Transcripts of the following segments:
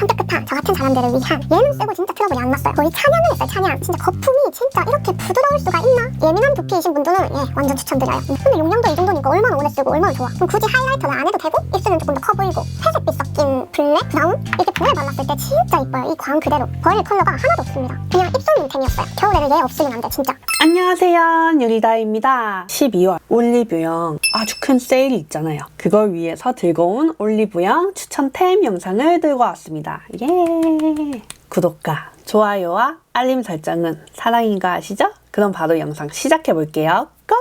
성격 급한 저 같은 사람들을 위한 얘는 쓰고 진짜 트러블이 안 났어요. 거의 찬양을 했어요. 찬양. 진짜 거품이 진짜 이렇게 부드러울 수가 있나? 예민한 두피이신 분들은 예 완전 추천드려요. 근데 용량도 이 정도니까 얼마나 오래 쓰고 얼마나 좋아. 그럼 굳이 하이라이터를 안 해도 되고 입술은 조금 더 커 보이고 회색 빛 섞 인 블랙 브라운 이렇게 볼에 발랐을 때 진짜 이뻐요. 이 광 그대로 버릴 컬러가 하나도 없습니다. 그냥 입술 민템이었어요. 겨울에는 얘 없으면 안 돼 진짜. 안녕하세요 유리다입니다 12월 올리브영 아주 큰 세일이 있잖아요 그걸 위해서 들고 온 올리브영 추천템 영상을 들고 왔습니다 예 구독과 좋아요와 알림 설정은 사랑인 거 아시죠? 그럼 바로 영상 시작해 볼게요 고!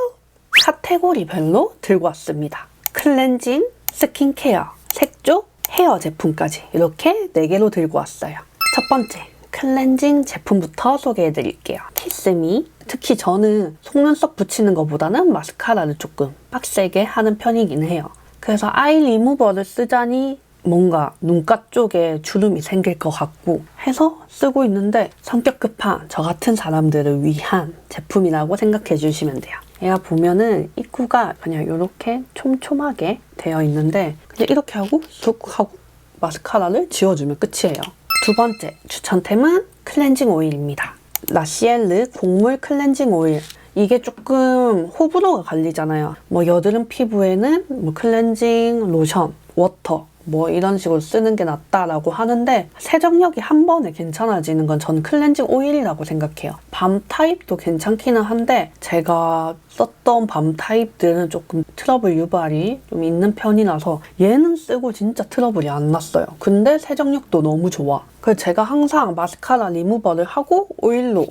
카테고리별로 들고 왔습니다 클렌징, 스킨케어, 색조, 헤어 제품까지 이렇게 4개로 들고 왔어요 첫 번째 클렌징 제품부터 소개해 드릴게요. 키스미. 특히 저는 속눈썹 붙이는 것보다는 마스카라를 조금 빡세게 하는 편이긴 해요. 그래서 아이 리무버를 쓰자니 뭔가 눈가 쪽에 주름이 생길 것 같고 해서 쓰고 있는데 성격 급한 저 같은 사람들을 위한 제품이라고 생각해 주시면 돼요. 얘가 보면은 입구가 그냥 이렇게 촘촘하게 되어 있는데 그냥 이렇게 하고 툭 하고 마스카라를 지워주면 끝이에요. 두 번째 추천템은 클렌징 오일입니다. 라시엘르 곡물 클렌징 오일. 이게 조금 호불호가 갈리잖아요. 뭐 여드름 피부에는 뭐 클렌징 로션, 워터 뭐 이런 식으로 쓰는 게 낫다라고 하는데 세정력이 한 번에 괜찮아지는 건 저는 클렌징 오일이라고 생각해요. 밤 타입도 괜찮기는 한데 제가 썼던 밤 타입들은 조금 트러블 유발이 좀 있는 편이라서 얘는 쓰고 진짜 트러블이 안 났어요. 근데 세정력도 너무 좋아. 그래서 제가 항상 마스카라 리무버를 하고 오일로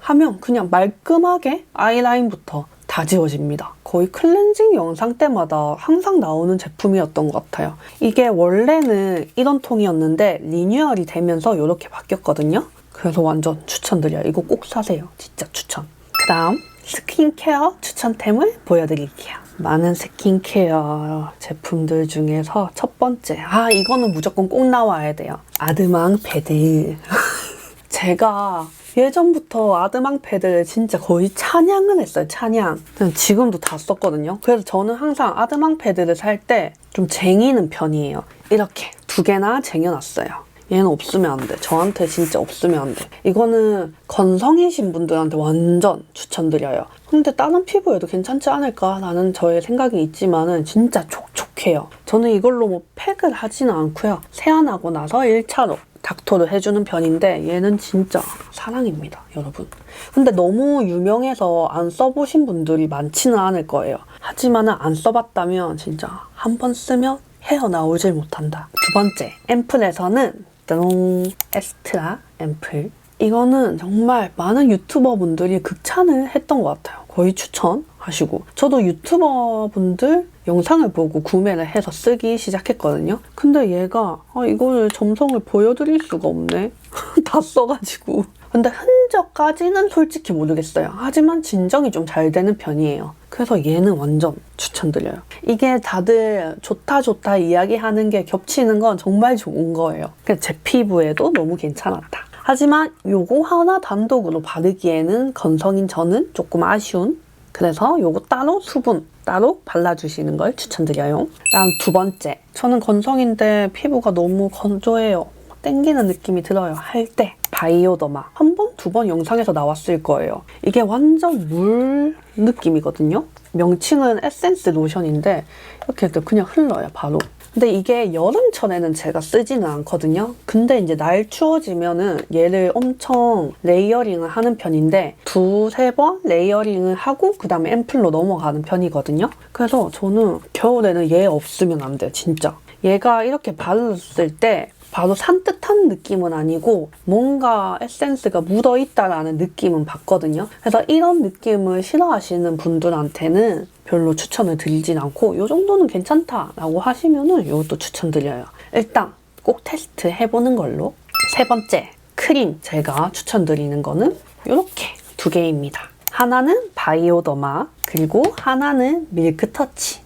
하면 그냥 말끔하게 아이라인부터 다 지워집니다. 거의 클렌징 영상 때마다 항상 나오는 제품이었던 것 같아요. 이게 원래는 이런 통이었는데 리뉴얼이 되면서 이렇게 바뀌었거든요. 그래서 완전 추천드려요. 이거 꼭 사세요. 진짜 추천. 그 다음 스킨케어 추천템을 보여드릴게요. 많은 스킨케어 제품들 중에서 첫 번째. 아, 이거는 무조건 꼭 나와야 돼요. 아드망 패드. 제가 예전부터 아드망 패드를 진짜 거의 찬양을 했어요, 찬양. 지금도 다 썼거든요. 그래서 저는 항상 아드망 패드를 살 때 좀 쟁이는 편이에요. 이렇게 두 개나 쟁여놨어요. 얘는 없으면 안 돼. 저한테 진짜 없으면 안 돼. 이거는 건성이신 분들한테 완전 추천드려요. 근데 다른 피부에도 괜찮지 않을까라는 저의 생각이 있지만은 진짜 촉촉해요. 저는 이걸로 뭐 팩을 하지는 않고요. 세안하고 나서 1차로 닥터를 해주는 편인데 얘는 진짜 사랑입니다, 여러분. 근데 너무 유명해서 안 써보신 분들이 많지는 않을 거예요. 하지만은 안 써봤다면 진짜 한 번 쓰면 헤어나오질 못한다. 두 번째, 앰플에서는 띠롱 에스트라 앰플. 이거는 정말 많은 유튜버 분들이 극찬을 했던 것 같아요. 거의 추천 하시고. 저도 유튜버 분들 영상을 보고 구매를 해서 쓰기 시작했거든요. 근데 얘가 아, 이거를 점성을 보여드릴 수가 없네. 다 써가지고. 근데 흔적까지는 솔직히 모르겠어요. 하지만 진정이 좀 잘 되는 편이에요. 그래서 얘는 완전 추천드려요. 이게 다들 좋다 좋다 이야기하는 게 겹치는 건 정말 좋은 거예요. 제 피부에도 너무 괜찮았다. 하지만 요거 하나 단독으로 바르기에는 건성인 저는 조금 아쉬운 그래서 요거 따로 수분 따로 발라주시는 걸 추천드려요. 다음 두 번째. 저는 건성인데 피부가 너무 건조해요. 땡기는 느낌이 들어요. 할 때. 바이오더마. 한 번, 두 번 영상에서 나왔을 거예요. 이게 완전 물 느낌이거든요. 명칭은 에센스 로션인데 이렇게 그냥 흘러요, 바로. 근데 이게 여름철에는 제가 쓰지는 않거든요. 근데 이제 날 추워지면은 얘를 엄청 레이어링을 하는 편인데 두세 번 레이어링을 하고 그 다음에 앰플로 넘어가는 편이거든요. 그래서 저는 겨울에는 얘 없으면 안 돼요, 진짜. 얘가 이렇게 바르었을 때 바로 산뜻한 느낌은 아니고 뭔가 에센스가 묻어있다라는 느낌은 받거든요. 그래서 이런 느낌을 싫어하시는 분들한테는 별로 추천을 드리진 않고 이 정도는 괜찮다라고 하시면은 이것도 추천드려요. 일단 꼭 테스트 해보는 걸로. 세 번째, 크림 제가 추천드리는 거는 이렇게 두 개입니다. 하나는 바이오더마 그리고 하나는 밀크터치.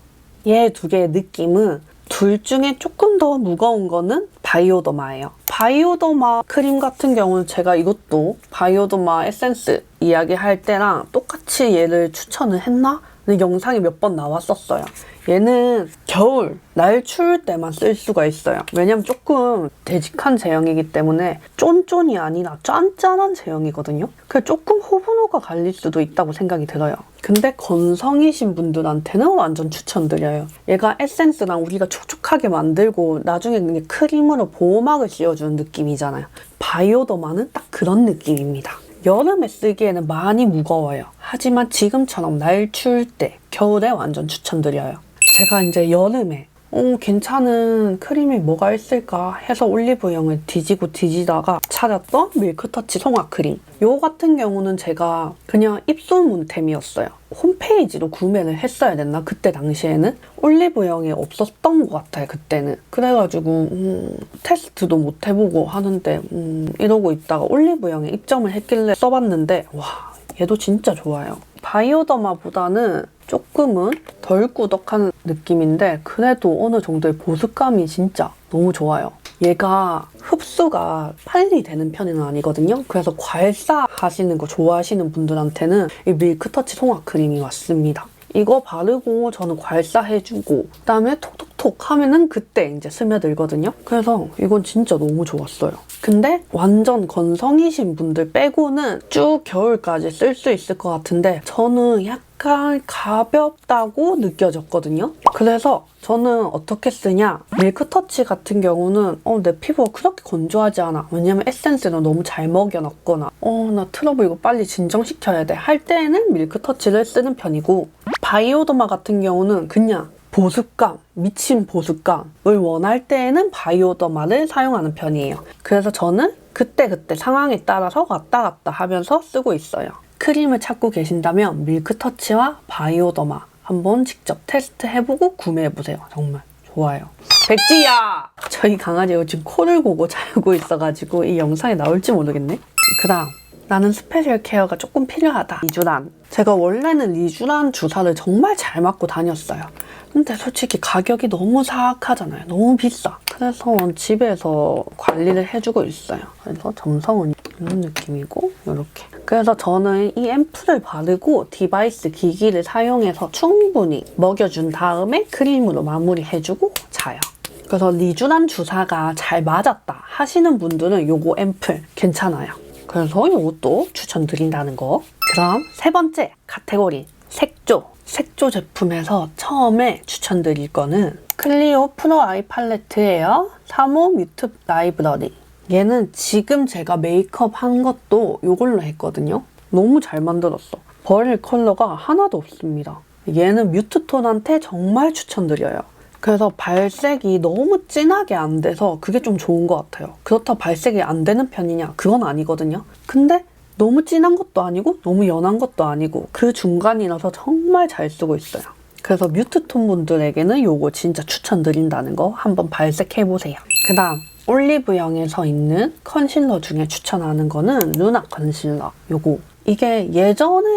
얘 두 개의 느낌은 둘 중에 조금 더 무거운 거는 바이오더마예요. 바이오더마 크림 같은 경우는 제가 이것도 바이오더마 에센스 이야기할 때랑 똑같이 얘를 추천을 했나? 근데 영상이 몇 번 나왔었어요. 얘는 겨울, 날 추울 때만 쓸 수가 있어요. 왜냐면 조금 되직한 제형이기 때문에 쫀쫀이 아니라 짠짠한 제형이거든요. 그래서 조금 호불호가 갈릴 수도 있다고 생각이 들어요. 근데 건성이신 분들한테는 완전 추천드려요. 얘가 에센스랑 우리가 촉촉하게 만들고 나중에 크림으로 보호막을 씌워주는 느낌이잖아요. 바이오더마는 딱 그런 느낌입니다. 여름에 쓰기에는 많이 무거워요. 하지만 지금처럼 날 추울 때, 겨울에 완전 추천드려요. 제가 이제 여름에 어, 괜찮은 크림이 뭐가 있을까 해서 올리브영을 뒤지고 뒤지다가 찾았던 밀크터치 송화 크림. 요 같은 경우는 제가 그냥 입소문템이었어요. 홈페이지로 구매를 했어야 됐나? 그때 당시에는 올리브영에 없었던 것 같아요. 그때는. 그래가지고 음, 테스트도 못 해보고 하는데 음, 이러고 있다가 올리브영에 입점을 했길래 써봤는데 와 얘도 진짜 좋아요. 바이오더마보다는 조금은 덜 꾸덕한 느낌인데 그래도 어느 정도의 보습감이 진짜 너무 좋아요. 얘가 흡수가 빨리 되는 편은 아니거든요. 그래서 괄사 하시는 거 좋아하시는 분들한테는 이 밀크터치 송화 크림이 맞습니다. 이거 바르고 저는 괄사해주고 그다음에 톡톡톡 하면은 그때 이제 스며들거든요. 그래서 이건 진짜 너무 좋았어요. 근데 완전 건성이신 분들 빼고는 쭉 겨울까지 쓸 수 있을 것 같은데 저는 약간 가볍다고 느껴졌거든요. 그래서 저는 어떻게 쓰냐 밀크터치 같은 경우는 어, 내 피부가 그렇게 건조하지 않아 왜냐면 에센스는 너무 잘 먹여놨거나 어 나 트러블 이거 빨리 진정시켜야 돼 할 때는 밀크터치를 쓰는 편이고 바이오더마 같은 경우는 그냥 보습감, 미친 보습감을 원할 때에는 바이오더마를 사용하는 편이에요. 그래서 저는 그때 그때 상황에 따라서 왔다 갔다 하면서 쓰고 있어요. 크림을 찾고 계신다면 밀크터치와 바이오더마 한번 직접 테스트 해보고 구매해보세요. 정말 좋아요. 백지야! 저희 강아지가 지금 코를 고고 자고 있어가지고 이 영상에 나올지 모르겠네. 그 다음 나는 스페셜 케어가 조금 필요하다. 리쥬란. 제가 원래는 리쥬란 주사를 정말 잘 맞고 다녔어요. 근데 솔직히 가격이 너무 사악하잖아요. 너무 비싸. 그래서 집에서 관리를 해주고 있어요. 그래서 점성은 이런 느낌이고 이렇게. 그래서 저는 이 앰플을 바르고 디바이스 기기를 사용해서 충분히 먹여준 다음에 크림으로 마무리해주고 자요. 그래서 리쥬란 주사가 잘 맞았다 하시는 분들은 요거 앰플 괜찮아요. 그래서 이것도 추천드린다는 거. 그럼 세 번째 카테고리 색조. 색조 제품에서 처음에 추천드릴 거는 클리오 프로 아이 팔레트예요. 3호 뮤트 라이브러리. 얘는 지금 제가 메이크업 한 것도 이걸로 했거든요. 너무 잘 만들었어. 버릴 컬러가 하나도 없습니다. 얘는 뮤트톤한테 정말 추천드려요. 그래서 발색이 너무 진하게 안 돼서 그게 좀 좋은 것 같아요. 그렇다고 발색이 안 되는 편이냐? 그건 아니거든요. 근데 너무 진한 것도 아니고 너무 연한 것도 아니고 그 중간이라서 정말 잘 쓰고 있어요. 그래서 뮤트톤 분들에게는 요거 진짜 추천드린다는 거 한번 발색해보세요. 그 다음 올리브영에서 있는 컨실러 중에 추천하는 거는 루나 컨실러 요거 이게 예전에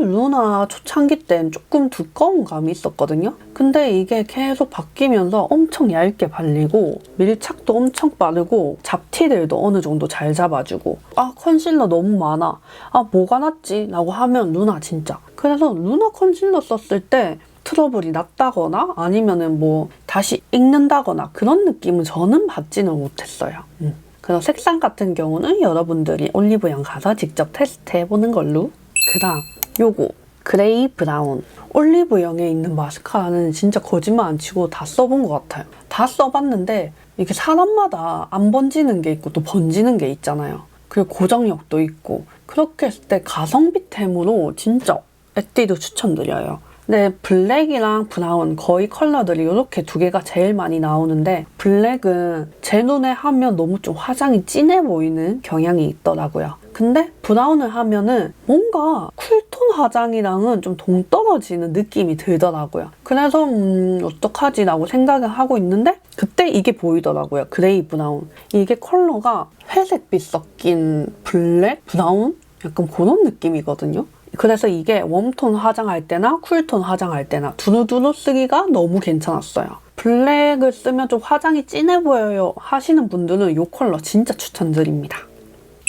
루나 초창기 땐 조금 두꺼운 감이 있었거든요. 근데 이게 계속 바뀌면서 엄청 얇게 발리고 밀착도 엄청 빠르고 잡티들도 어느 정도 잘 잡아주고 아 컨실러 너무 많아 아 뭐가 낫지? 라고 하면 루나 진짜 그래서 루나 컨실러 썼을 때 트러블이 났다거나 아니면은 뭐 다시 익는다거나 그런 느낌은 저는 받지는 못했어요. 음. 그래서 색상 같은 경우는 여러분들이 올리브영 가서 직접 테스트해 보는 걸로. 그 다음, 요거. 그레이 브라운. 올리브영에 있는 마스카라는 진짜 거짓말 안 치고 다 써본 것 같아요. 다 써봤는데 이게 사람마다 안 번지는 게 있고 또 번지는 게 있잖아요. 그리고 고정력도 있고 그렇게 했을 때 가성비템으로 진짜 에뛰드 추천드려요. 네, 블랙이랑 브라운 거의 컬러들이 이렇게 두 개가 제일 많이 나오는데 블랙은 제 눈에 하면 너무 좀 화장이 진해 보이는 경향이 있더라고요. 근데 브라운을 하면은 뭔가 쿨톤 화장이랑은 좀 동떨어지는 느낌이 들더라고요. 그래서 음 어떡하지 라고 생각을 하고 있는데 그때 이게 보이더라고요. 그레이 브라운. 이게 컬러가 회색빛 섞인 블랙, 브라운? 약간 그런 느낌이거든요. 그래서 이게 웜톤 화장할 때나 쿨톤 화장할 때나 두루두루 쓰기가 너무 괜찮았어요. 블랙을 쓰면 좀 화장이 진해 보여요 하시는 분들은 이 컬러 진짜 추천드립니다.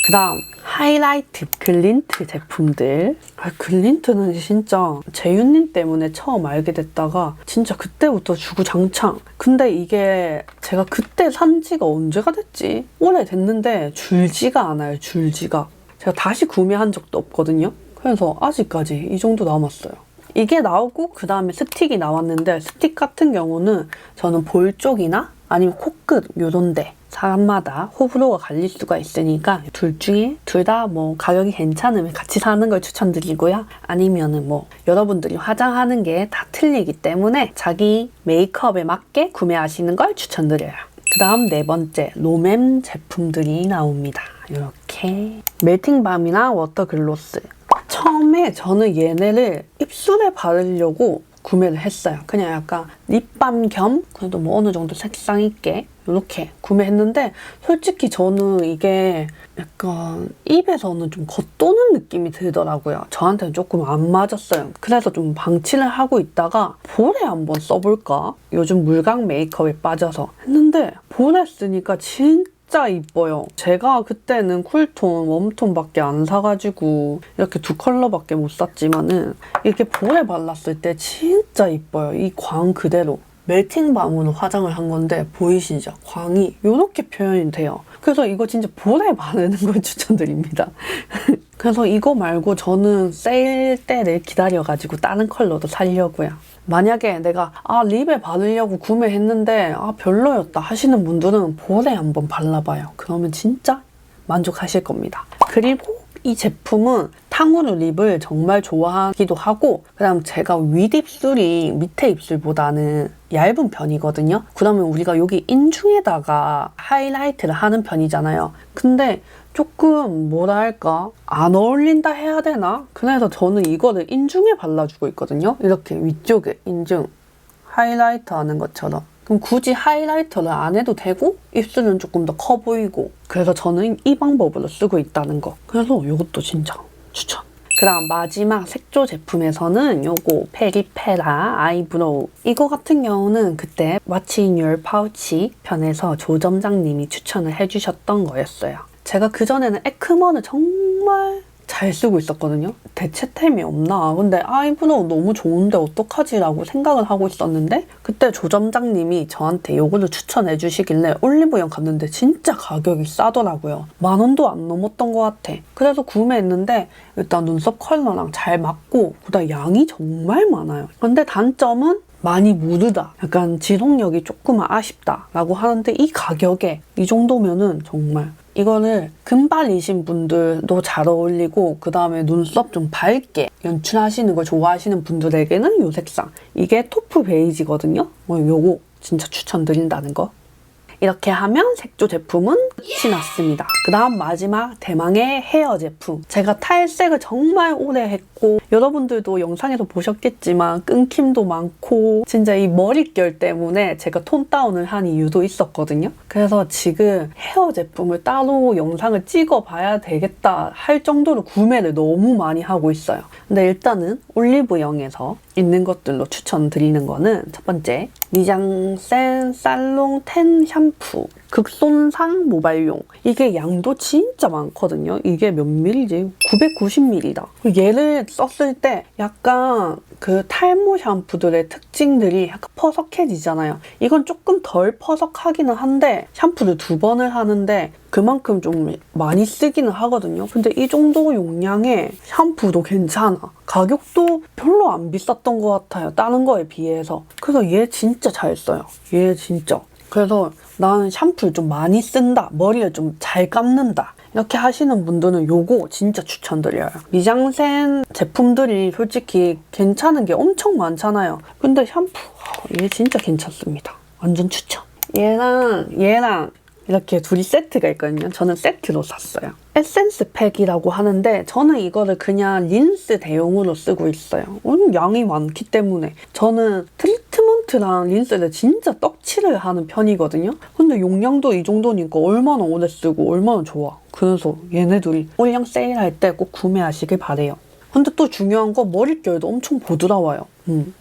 그 다음 하이라이트 글린트 제품들 아, 글린트는 진짜 재윤님 때문에 처음 알게 됐다가 진짜 그때부터 주구장창 근데 이게 제가 그때 산 지가 언제가 됐지? 오래됐는데 줄지가 않아요 줄지가 제가 다시 구매한 적도 없거든요 그래서 아직까지 이 정도 남았어요 이게 나오고 그 다음에 스틱이 나왔는데 스틱 같은 경우는 저는 볼 쪽이나 아니면 코끝 요런데 사람마다 호불호가 갈릴 수가 있으니까 둘 중에 둘 다 뭐 가격이 괜찮으면 같이 사는 걸 추천드리고요. 아니면은 뭐 여러분들이 화장하는 게 다 틀리기 때문에 자기 메이크업에 맞게 구매하시는 걸 추천드려요. 그 다음 네 번째 로맨 제품들이 나옵니다. 이렇게 멜팅밤이나 워터글로스 처음에 저는 얘네를 입술에 바르려고 구매를 했어요. 그냥 약간 립밤 겸 그래도 뭐 어느 정도 색상 있게 이렇게 구매했는데 솔직히 저는 이게 약간 입에서는 좀 겉도는 느낌이 들더라고요. 저한테는 조금 안 맞았어요. 그래서 좀 방치를 하고 있다가 볼에 한번 써볼까? 요즘 물광 메이크업에 빠져서 했는데 볼에 쓰니까 진짜 진짜 이뻐요. 제가 그때는 쿨톤, 웜톤밖에 안 사가지고 이렇게 두 컬러밖에 못 샀지만은 이렇게 볼에 발랐을 때 진짜 이뻐요. 이 광 그대로. 멜팅 밤으로 화장을 한 건데 보이시죠? 광이 이렇게 표현이 돼요. 그래서 이거 진짜 볼에 바르는 걸 추천드립니다. 그래서 이거 말고 저는 세일 때를 기다려가지고 다른 컬러도 살려고요. 만약에 내가 아 립에 바르려고 구매했는데 아 별로였다 하시는 분들은 볼에 한번 발라봐요. 그러면 진짜 만족하실 겁니다. 그리고 이 제품은 탕후루 립을 정말 좋아하기도 하고 그다음 제가 윗입술이 밑에 입술보다는 얇은 편이거든요. 그러면 우리가 여기 인중에다가 하이라이트를 하는 편이잖아요. 근데 조금 뭐랄까 안 어울린다 해야 되나? 그래서 저는 이거를 인중에 발라주고 있거든요. 이렇게 위쪽에 인중 하이라이트 하는 것처럼. 그럼 굳이 하이라이터를 안 해도 되고 입술은 조금 더 커 보이고 그래서 저는 이 방법으로 쓰고 있다는 거. 그래서 이것도 진짜 추천. 그 다음 마지막 색조 제품에서는 요거 페리페라 아이브로우 이거 같은 경우는 그때 in your pouch 편에서 조점장님이 추천을 해주셨던 거였어요. 제가 그전에는 에크머를 정말 잘 쓰고 있었거든요. 대체템이 없나. 근데 아이브로우 너무 좋은데 어떡하지라고 생각을 하고 있었는데 그때 조점장님이 저한테 요거를 추천해 주시길래 올리브영 갔는데 진짜 가격이 싸더라고요. 만 원도 안 넘었던 것 같아. 그래서 구매했는데 일단 눈썹 컬러랑 잘 맞고 그다음 양이 정말 많아요. 근데 단점은 많이 무르다. 약간 지속력이 조금 아쉽다라고 하는데 이 가격에 이 정도면은 정말 이거를 금발이신 분들도 잘 어울리고 그 다음에 눈썹 좀 밝게 연출하시는 걸 좋아하시는 분들에게는 이 색상. 이게 토프 베이지거든요. 뭐 요거 진짜 추천드린다는 거 이렇게 하면 색조 제품은 끝이 났습니다. 그 다음 마지막 대망의 헤어 제품. 제가 탈색을 정말 오래 했고 여러분들도 영상에서 보셨겠지만 끊김도 많고 진짜 이 머릿결 때문에 제가 톤 다운을 한 이유도 있었거든요. 그래서 지금 헤어 제품을 따로 영상을 찍어봐야 되겠다 할 정도로 구매를 너무 많이 하고 있어요. 근데 일단은 올리브영에서 있는 것들로 추천드리는 거는 첫 번째 미장센 살롱 텐샴 푸 극손상 모발용. 이게 양도 진짜 많거든요. 이게 몇 밀리지? 990ml다. 얘를 썼을 때 약간 그 탈모 샴푸들의 특징들이 약간 퍼석해지잖아요. 이건 조금 덜 퍼석하기는 한데 샴푸를 두 번을 하는데 그만큼 좀 많이 쓰기는 하거든요. 근데 이 정도 용량의 샴푸도 괜찮아. 가격도 별로 안 비쌌던 것 같아요. 다른 거에 비해서. 그래서 얘 진짜 잘 써요. 얘 진짜 그래서 나는 샴푸를 좀 많이 쓴다. 머리를 좀 잘 감는다. 이렇게 하시는 분들은 요거 진짜 추천드려요. 미장센 제품들이 솔직히 괜찮은 게 엄청 많잖아요. 근데 샴푸 얘 진짜 괜찮습니다. 완전 추천. 얘랑 얘랑 이렇게 둘이 세트가 있거든요. 저는 세트로 샀어요. 에센스 팩이라고 하는데 저는 이거를 그냥 린스 대용으로 쓰고 있어요. 음, 양이 많기 때문에 저는 트리 트먼트랑 린스를 진짜 떡칠을 하는 편이거든요. 근데 용량도 이 정도니까 얼마나 오래 쓰고 얼마나 좋아. 그래서 얘네 들이 올량 세일할 때 꼭 구매하시길 바래요. 근데 또 중요한 건 머릿결도 엄청 부드러워요. 음.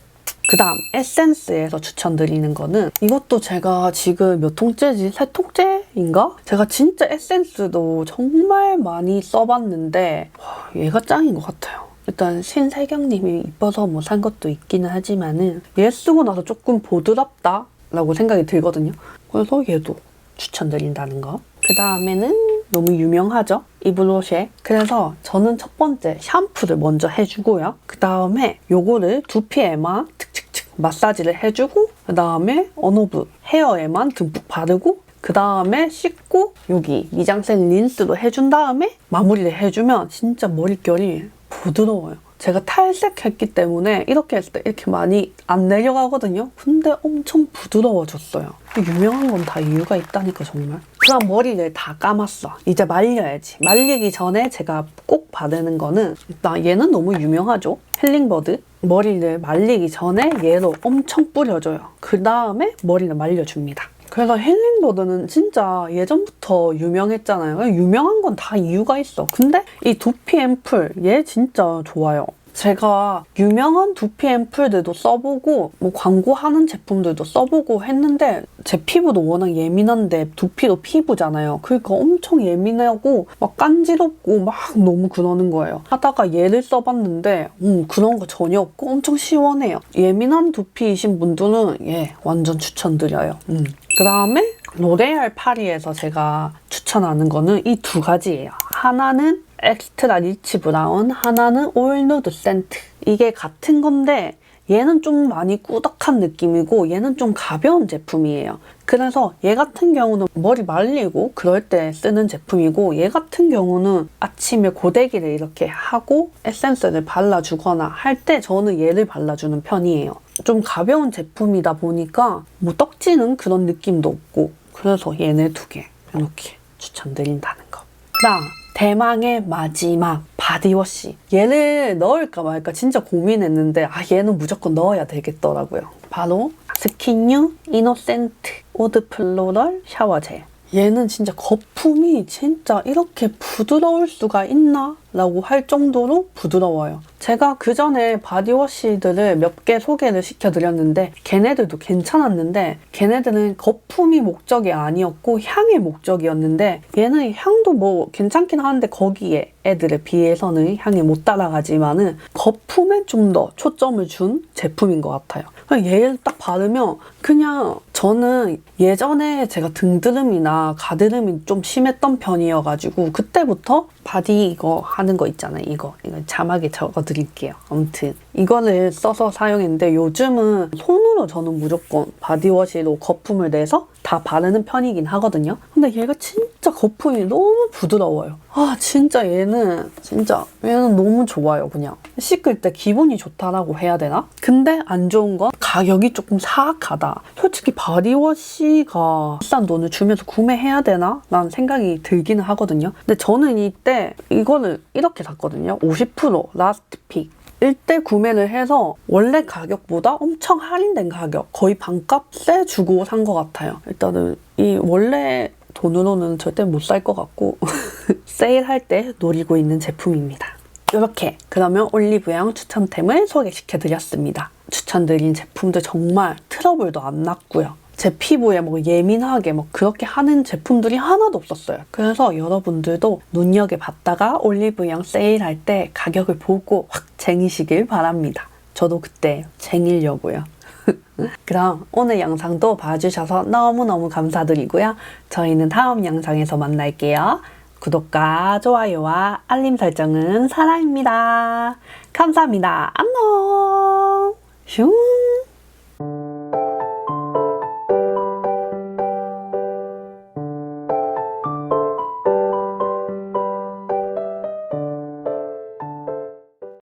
그 다음 에센스에서 추천드리는 거는 이것도 제가 지금 몇 통째지? 세 통째인가? 제가 진짜 에센스도 정말 많이 써봤는데 와, 얘가 짱인 것 같아요. 일단 신세경님이 이뻐서 뭐 산 것도 있기는 하지만은 얘 쓰고 나서 조금 보드랍다 라고 생각이 들거든요. 그래서 얘도 추천드린다는 거. 그 다음에는 너무 유명하죠? 이블로쉐. 그래서 저는 첫 번째 샴푸를 먼저 해주고요. 그 다음에 요거를 두피에만 칙칙칙 마사지를 해주고 그 다음에 언어브 헤어에만 듬뿍 바르고 그 다음에 씻고 여기 미장센 린스도 해준 다음에 마무리를 해주면 진짜 머릿결이 부드러워요. 제가 탈색했기 때문에 이렇게 했을 때 이렇게 많이 안 내려가거든요. 근데 엄청 부드러워졌어요. 유명한 건 다 이유가 있다니까 정말. 그럼 머리를 다 감았어. 이제 말려야지. 말리기 전에 제가 꼭 바르는 거는 일단 얘는 너무 유명하죠. 힐링버드. 머리를 말리기 전에 얘로 엄청 뿌려줘요. 그 다음에 머리를 말려줍니다. 그래서 힐링버드는 진짜 예전부터 유명했잖아요. 유명한 건 다 이유가 있어. 근데 이 두피 앰플 얘 진짜 좋아요. 제가 유명한 두피 앰플들도 써보고 뭐 광고하는 제품들도 써보고 했는데 제 피부도 워낙 예민한데 두피도 피부잖아요. 그러니까 엄청 예민하고 막 간지럽고 막 너무 그러는 거예요. 하다가 얘를 써봤는데 음, 그런 거 전혀 없고 엄청 시원해요. 예민한 두피이신 분들은 얘 완전 추천드려요. 음. 그 다음에 로레알 파리에서 제가 추천하는 거는 이 두 가지예요. 하나는 엑스트라 리치 브라운, 하나는 오일 누드 센트. 이게 같은 건데 얘는 좀 많이 꾸덕한 느낌이고 얘는 좀 가벼운 제품이에요. 그래서 얘 같은 경우는 머리 말리고 그럴 때 쓰는 제품이고 얘 같은 경우는 아침에 고데기를 이렇게 하고 에센스를 발라주거나 할 때 저는 얘를 발라주는 편이에요. 좀 가벼운 제품이다 보니까 뭐 떡지는 그런 느낌도 없고 그래서 얘네 두 개 이렇게 추천드린다는 거. 그다음 대망의 마지막 바디워시. 얘를 넣을까 말까 진짜 고민했는데 아 얘는 무조건 넣어야 되겠더라고요. 바로 스킨유 이노센트 오드 플로럴 샤워젤. 얘는 진짜 거품이 진짜 이렇게 부드러울 수가 있나? 라고 할 정도로 부드러워요. 제가 그 전에 바디워시들을 몇 개 소개를 시켜드렸는데 걔네들도 괜찮았는데 걔네들은 거품이 목적이 아니었고 향의 목적이었는데 얘는 향도 뭐 괜찮긴 하는데 거기에 애들에 비해서는 향이 못 따라가지만은 거품에 좀 더 초점을 준 제품인 것 같아요. 얘를 딱 바르면 그냥 저는 예전에 제가 등드름이나 가드름이 좀 심했던 편이어가지고 그때부터 바디 이거 하는 거 있잖아요. 이거 이거 자막에 적어 드릴게요. 아무튼 이거를 써서 사용했는데 요즘은 손으로 저는 무조건 바디워시로 거품을 내서 다 바르는 편이긴 하거든요. 근데 얘가 진짜 거품이 너무 부드러워요. 아 진짜 얘는 진짜 얘는 너무 좋아요. 그냥 씻을 때 기분이 좋다라고 해야 되나? 근데 안 좋은 건 가격이 조금 사악하다. 솔직히 바디워시가 비싼 돈을 주면서 구매해야 되나? 라는 생각이 들기는 하거든요. 근데 저는 이때 이거를 이렇게 샀거든요. 50% 라스트 픽. 1대 구매를 해서 원래 가격보다 엄청 할인된 가격, 거의 반값에 주고 산 것 같아요. 일단은 이 원래 돈으로는 절대 못 살 것 같고 세일할 때 노리고 있는 제품입니다. 이렇게 그러면 올리브영 추천템을 소개시켜드렸습니다. 추천드린 제품들 정말 트러블도 안 났고요. 제 피부에 뭐 예민하게 뭐 그렇게 하는 제품들이 하나도 없었어요. 그래서 여러분들도 눈여겨봤다가 올리브영 세일할 때 가격을 보고 확 쟁이시길 바랍니다. 저도 그때 쟁이려고요. 그럼 오늘 영상도 봐주셔서 너무너무 감사드리고요. 저희는 다음 영상에서 만날게요. 구독과 좋아요와 알림 설정은 사랑입니다. 감사합니다. 안녕! 슝!